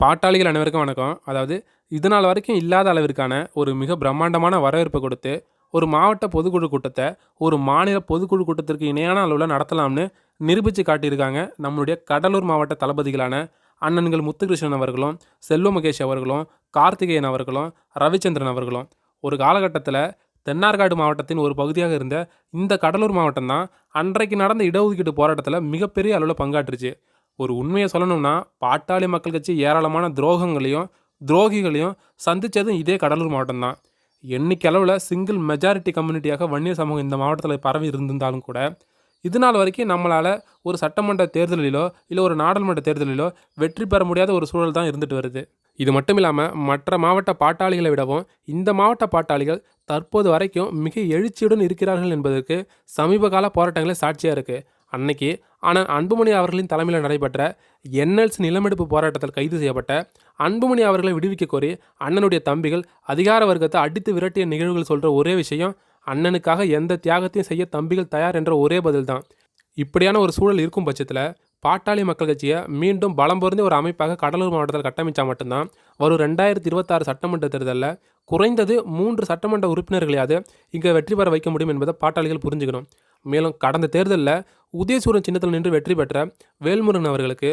பாட்டாளிகள் அனைவருக்கும் வணக்கம். அதாவது இது நாள் வரைக்கும் இல்லாத அளவிற்கான ஒரு மிக பிரம்மாண்டமான வரவேற்பை கொடுத்து ஒரு மாவட்ட பொதுக்குழு கூட்டத்தை ஒரு மாநில பொதுக்குழு கூட்டத்திற்கு இணையான அளவில் நடத்தலாம்னு நிரூபித்து காட்டியிருக்காங்க நம்மளுடைய கடலூர் மாவட்ட தளபதிகளான அண்ணன்கள் முத்துகிருஷ்ணன் அவர்களும் செல்வ மகேஷ் அவர்களும் கார்த்திகேயன் அவர்களும் ரவிச்சந்திரன் அவர்களும். ஒரு காலகட்டத்தில் தென்னார்காடு மாவட்டத்தின் ஒரு பகுதியாக இருந்த இந்த கடலூர் மாவட்டம் தான் அன்றைக்கு நடந்த இடஒதுக்கீடு போராட்டத்தில் மிகப்பெரிய அளவில் பங்காற்றுச்சு. ஒரு உண்மையை சொல்லணும்னா பாட்டாளி மக்கள் கட்சி ஏராளமான துரோகங்களையும் துரோகிகளையும் சந்தித்ததும் இதே கடலூர் மாவட்டம் தான் எண்ணிக்கைளவில் சிங்கிள் மெஜாரிட்டி கம்யூனிட்டியாக வன்னியர் சமூகம் இந்த மாவட்டத்தில் பரவி இருந்திருந்தாலும் கூட இது நாள் வரைக்கும் நம்மளால் ஒரு சட்டமன்ற தேர்தலிலோ இல்லை ஒரு நாடாளுமன்ற தேர்தலிலோ வெற்றி பெற முடியாத ஒரு சூழல் தான் இருந்துட்டு வருது. இது மட்டும் இல்லாமல் மற்ற மாவட்ட பாட்டாளிகளை விடவும் இந்த மாவட்ட பாட்டாளிகள் தற்போது வரைக்கும் மிக எழுச்சியுடன் இருக்கிறார்கள் என்பதற்கு சமீபகால போராட்டங்களே சாட்சியாக இருக்குது அன்னைக்கு. ஆனால் அன்புமணி அவர்களின் தலைமையில் நடைபெற்ற என்எல்சி நிலமெடுப்பு போராட்டத்தில் கைது செய்யப்பட்ட அன்புமணி அவர்களை விடுவிக்க கோரி அண்ணனுடைய தம்பிகள் அதிகார வர்க்கத்தை அடித்து விரட்டிய நிகழ்வுகள் சொல்கிற ஒரே விஷயம் அண்ணனுக்காக எந்த தியாகத்தையும் செய்ய தம்பிகள் தயார் என்ற ஒரே பதில் தான் இப்படியான ஒரு சூழல் இருக்கும் பட்சத்தில் பாட்டாளி மக்கள் கட்சியை மீண்டும் பலம் பொருந்திய ஒரு அமைப்பாக கடலூர் மாவட்டத்தில் கட்டமைச்சா மட்டும்தான் வரும் ரெண்டாயிரத்தி இருபத்தாறு சட்டமன்ற தேர்தலில் குறைந்தது மூன்று சட்டமன்ற உறுப்பினர்களையாவது இங்கே வெற்றி பெற வைக்க முடியும் என்பதை பாட்டாளிகள் புரிஞ்சுக்கணும். மேலும் கடந்த தேர்தலில் உதயசூரன் சின்னத்தில் நின்று வெற்றி பெற்ற வேல்முருகன் அவர்களுக்கு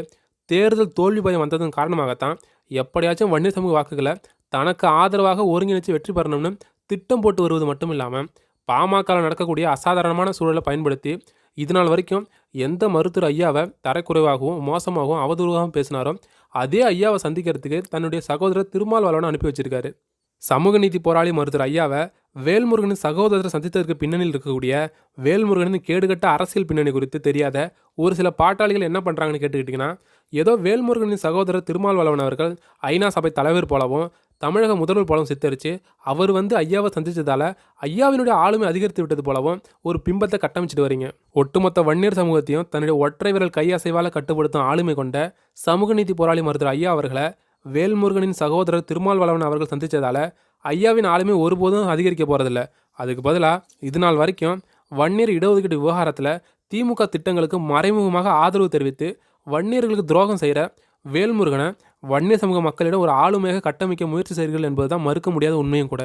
தேர்தல் தோல்வி பயம் வந்ததன் காரணமாகத்தான் எப்படியாச்சும் வன்னியர் சமூக வாக்குகளை தனக்கு ஆதரவாக ஒருங்கிணைச்சு வெற்றி பெறணும்னு திட்டம் போட்டு வருவது மட்டும் இல்லாமல் பாமகவில் நடக்கக்கூடிய அசாதாரணமான சூழலை பயன்படுத்தி இது நாள் வரைக்கும் எந்த மருத்துவர் ஐயாவை தரக்குறைவாகவும் மோசமாகவும் அவதூறாகவும் பேசினாரோ அதே ஐயாவை சந்திக்கிறதுக்கு தன்னுடைய சகோதரர் திருமால் வளவனை அனுப்பி வச்சிருக்காரு. சமூக நீதி போராளி மருத்துவர் ஐயாவை வேல்முருகனின் சகோதரரை சந்தித்ததற்கு பின்னணியில் இருக்கக்கூடிய வேல்முருகனின் கேடுகட்ட அரசியல் பின்னணி குறித்து தெரியாத ஒரு சில பாட்டாளிகள் என்ன பண்ணுறாங்கன்னு கேட்டுக்கிட்டிங்கன்னா ஏதோ வேல்முருகனின் சகோதரர் திருமால்வளவன் அவர்கள் ஐநா சபை தலைவர் போலவும் தமிழக முதல்வர் போலவும் சித்தரித்து அவர் வந்து ஐயாவை சந்தித்ததால் ஐயாவினுடைய ஆளுமை அதிகரித்து விட்டது போலவும் ஒரு பிம்பத்தை கட்டமைச்சிட்டு வரீங்க. ஒட்டுமொத்த வன்னியர் சமூகத்தையும் தன்னுடைய ஒற்றை விரல் கையசைவால் கட்டுப்படுத்தும் ஆளுமை கொண்ட சமூக நீதி போராளி மருத்துவர் ஐயா அவர்களை வேல்முருகனின் சகோதரர் திருமால்வளவன் அவர்கள் சந்தித்ததால் ஐயாவின் ஆளுமை ஒருபோதும் அதிகரிக்க போகிறதில்ல அதுக்கு பதிலாக இது நாள் வரைக்கும் வன்னியர் இடஒதுக்கீடு விவகாரத்தில் திமுக திட்டங்களுக்கு மறைமுகமாக ஆதரவு தெரிவித்து வன்னியர்களுக்கு துரோகம் செய்கிற வேல்முருகனை வன்னியர் சமூக மக்களிடம் ஒரு ஆளுமையாக கட்டமைக்க முயற்சி செய்கிறீர்கள் என்பது தான் மறுக்க முடியாத உண்மையும் கூட.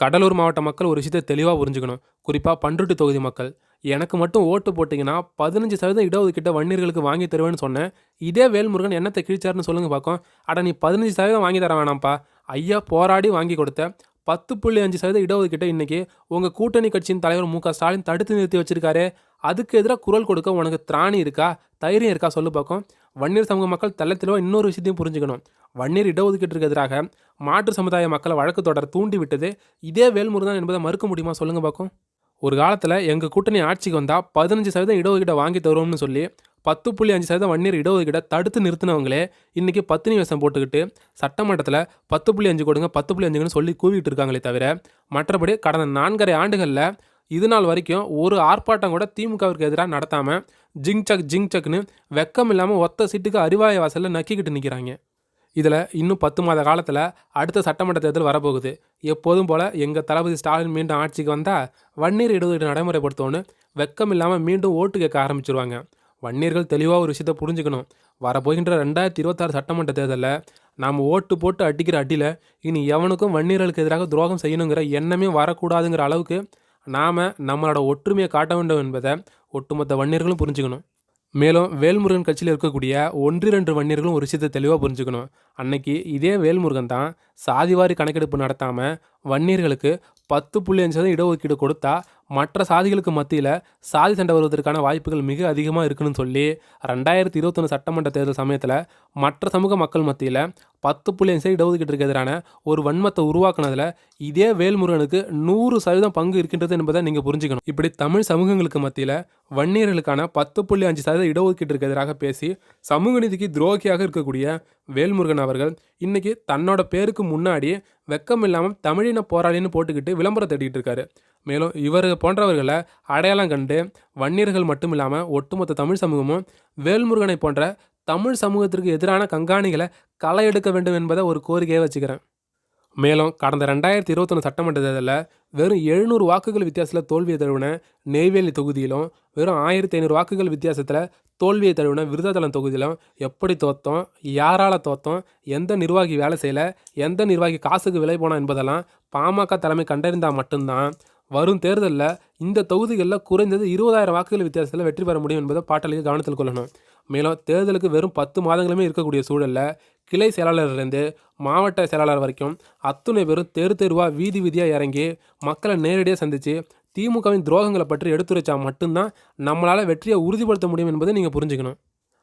கடலூர் மாவட்ட மக்கள் ஒரு விஷயத்தை தெளிவாக புரிஞ்சுக்கணும். குறிப்பாக பண்ருட்டி தொகுதி மக்கள். எனக்கு மட்டும் ஓட்டு போட்டிங்கன்னா பதினஞ்சு சதவீதம் இடஒதுக்கீட்டை வன்னியர்களுக்கு வாங்கி தருவேன்னு சொன்னேன். இதே வேல்முருகன் என்னத்தை கிழிச்சாருன்னு சொல்லுங்க பார்க்கும் அட நீ பதினஞ்சு சதவீதம் வாங்கி தர வேணாம்ப்பா. ஐயா போராடி வாங்கி கொடுத்த பத்து புள்ளி அஞ்சு சதவீதம் இடஒதுக்கீட்டை இன்றைக்கி உங்கள் கூட்டணி கட்சியின் தலைவர் மு க ஸ்டாலின் தடுத்து நிறுத்தி வச்சிருக்காரு. அதுக்கு எதிராக குரல் கொடுக்க உனக்கு திராணி இருக்கா? தைரியம் இருக்கா சொல்லு பார்க்கும் வன்னியர் சமூக மக்கள் தள்ளத்திலோ இன்னொரு விஷயத்தையும் புரிஞ்சுக்கணும். வன்னியர் இடஒதுக்கீட்டிற்கு எதிராக மாற்று சமுதாய மக்களை வழக்கு தொடர தூண்டி விட்டது இதே வேல்முருகன் என்பதை மறுக்க முடியுமா சொல்லுங்கள் பார்க்கும் ஒரு காலத்தில் எங்கள் கூட்டணி ஆட்சிக்கு வந்தால் பதினஞ்சு சதவீதம் இடஒதுக்கீட்டை வாங்கி தருவோம்னு சொல்லி பத்து புள்ளி அஞ்சு சதவீதம் வன்னியர் இடஒதுக்கீட்டை தடுத்து நிறுத்தினவங்களே இன்றைக்கி பத்தினி வேஷம் போட்டுக்கிட்டு சட்டமன்றத்தில் பத்து புள்ளி அஞ்சு கொடுங்க பத்து புள்ளி அஞ்சுங்கன்னு சொல்லி கூவிட்டு இருக்காங்களே தவிர மற்றபடி கடந்த நான்கரை ஆண்டுகளில் இது நாள் வரைக்கும் ஒரு ஆர்ப்பாட்டம் கூட திமுகவிற்கு எதிராக நடத்தாமல் ஜிங் சக் ஜிங் சக்னு வெக்கம் இல்லாமல் ஒத்த சீட்டுக்கு அறிவாய வாசலில் நக்கிக்கிட்டு நிற்கிறாங்க இதில் இன்னும் பத்து மாத காலத்தில் அடுத்த சட்டமன்ற தேர்தல் வரப்போகுது. எப்போதும் போல் எங்கள் தளபதி ஸ்டாலின் மீண்டும் ஆட்சிக்கு வந்தால் வன்னியர் இடஒதுக்கீடு நடைமுறைப்படுத்தோன்னு வெக்கம் இல்லாமல் மீண்டும் ஓட்டு கேட்க ஆரம்பிச்சிருவாங்க. வன்னியர்கள் தெளிவாக ஒரு விஷயத்தை புரிஞ்சுக்கணும். வரப்போகின்ற ரெண்டாயிரத்தி இருபத்தாறு சட்டமன்ற தேர்தலில் நாம் ஓட்டு போட்டு அடிக்கிற அடியில் இனி எவனுக்கும் வன்னியர்களுக்கு எதிராக துரோகம் செய்யணுங்கிற எண்ணமே வரக்கூடாதுங்கிற அளவுக்கு நாம் நம்மளோட ஒற்றுமையை காட்ட வேண்டும் என்பதை ஒட்டுமொத்த வன்னியர்களும் புரிஞ்சுக்கணும். மேலும் வேல்முருகன் கட்சியில் இருக்கக்கூடிய ஒன்றிரண்டு வன்னியர்களும் ஒரு விஷயத்தை தெளிவாக புரிஞ்சுக்கணும். அன்னைக்கு இதே வேல்முருகன் தான் சாதிவாரி கணக்கெடுப்பு நடத்தாமல் வன்னியர்களுக்கு பத்து புள்ளி அஞ்சு சதவீதம் இடஒதுக்கீடு கொடுத்தா மற்ற சாதிகளுக்கு மத்தியில் சாதி சண்டை வருவதற்கான வாய்ப்புகள் மிக அதிகமாக இருக்குன்னு சொல்லி ரெண்டாயிரத்தி இருபத்தொன்று சட்டமன்ற தேர்தல் சமயத்தில் மற்ற சமூக மக்கள் மத்தியில் பத்து புள்ளி சரி இடஒதுக்கீட்டுக்கு எதிரான ஒரு வன்மத்தை உருவாக்குனதில் இதே வேல்முருகனுக்கு நூறு சதவீதம் பங்கு இருக்கின்றது என்பதை நீங்கள் புரிஞ்சுக்கணும். இப்படி தமிழ் சமூகங்களுக்கு மத்தியில் வன்னியர்களுக்கான பத்து புள்ளி அஞ்சு சதவீத இடஒதுக்கீட்டிற்கு எதிராக பேசி சமூக நீதிக்கு துரோகியாக இருக்கக்கூடிய வேல்முருகன் அவர்கள் இன்னைக்கு தன்னோட பேருக்கு முன்னாடி வெக்கம் இல்லாமல் தமிழின போராளின்னு போட்டுக்கிட்டு விளம்பரம் தேடிக்கிட்டு இருக்காரு. மேலும் இவர் போன்றவர்களை அடையாளம் கண்டு வன்னியர்கள் மட்டும் இல்லாமல் ஒட்டுமொத்த தமிழ் சமூகமும் வேல்முருகனை போன்ற தமிழ் சமூகத்திற்கு எதிரான கண்காணிகளை களை எடுக்க வேண்டும் என்பதை ஒரு கோரிக்கையை வச்சுக்கிறேன். மேலும் கடந்த ரெண்டாயிரத்தி இருபத்தொன்று சட்டமன்ற தேர்தலில் வெறும் எழுநூறு வாக்குகள் வித்தியாசத்தில் தோல்வியை தழுவின நெய்வேலி தொகுதியிலும் வெறும் ஆயிரத்தி ஐநூறு வாக்குகள் வித்தியாசத்தில் தோல்வியை தழுவின விருதாச்சலம் தொகுதியிலும் எப்படி தோத்தோம் யாரால் தோத்தோம் எந்த நிர்வாகி வேலை செய்யலை எந்த நிர்வாகி காசுக்கு விலை போனால் என்பதெல்லாம் பாமக தலைமை கண்டறிந்தால் மட்டும்தான் வரும் தேர்தலில் இந்த தொகுதிகளில் குறைந்தது இருபதாயிரம் வாக்குகள் வித்தியாசத்தில் வெற்றி பெற முடியும் என்பதை பாட்டாளிக்கு கவனத்தில் கொள்ளணும். மேலும் தேர்தலுக்கு வெறும் பத்து மாதங்களுமே இருக்கக்கூடிய சூழலில் கிளை செயலாளர்லேருந்து மாவட்ட செயலாளர் வரைக்கும் அத்துணை பேரும் தெரு தெருவாக வீதி வீதியாக இறங்கி மக்களை நேரடியாக சந்தித்து திமுகவின் துரோகங்களை பற்றி எடுத்துரைச்சா மட்டும்தான் நம்மளால் வெற்றியை உறுதிப்படுத்த முடியும் என்பதை நீங்கள் புரிஞ்சுக்கணும்.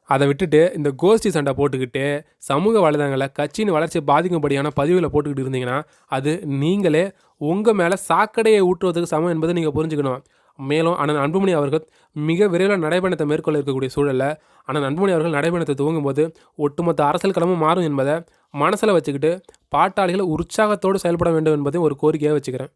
அதை விட்டுட்டு இந்த கோஷ்டி சண்டை போட்டுக்கிட்டு சமூக வலைதளங்களில் கட்சியின் வளர்ச்சியை பாதிக்கும்படியான பதிவுகளை போட்டுக்கிட்டு இருந்தீங்கன்னா அது நீங்களே உங்கள் மேலே சாக்கடையை ஊற்றுவதற்கு சமம் என்பதை நீங்கள் புரிஞ்சுக்கணும். மேலும் அண்ணன் அன்புமணி அவர்கள் மிக விரைவில் நடைபயணத்தை மேற்கொள்ள இருக்கக்கூடிய சூழலில் அண்ணன் அன்புமணி அவர்கள் நடைபயணத்தை துவங்கும்போது ஒட்டுமொத்த அரசியல் களமும் மாறும் என்பதை மனசில் வச்சுக்கிட்டு பாட்டாளிகள் உற்சாகத்தோடு செயல்பட வேண்டும் என்பதையும் ஒரு கோரிக்கையாக வச்சுக்கிறேன்.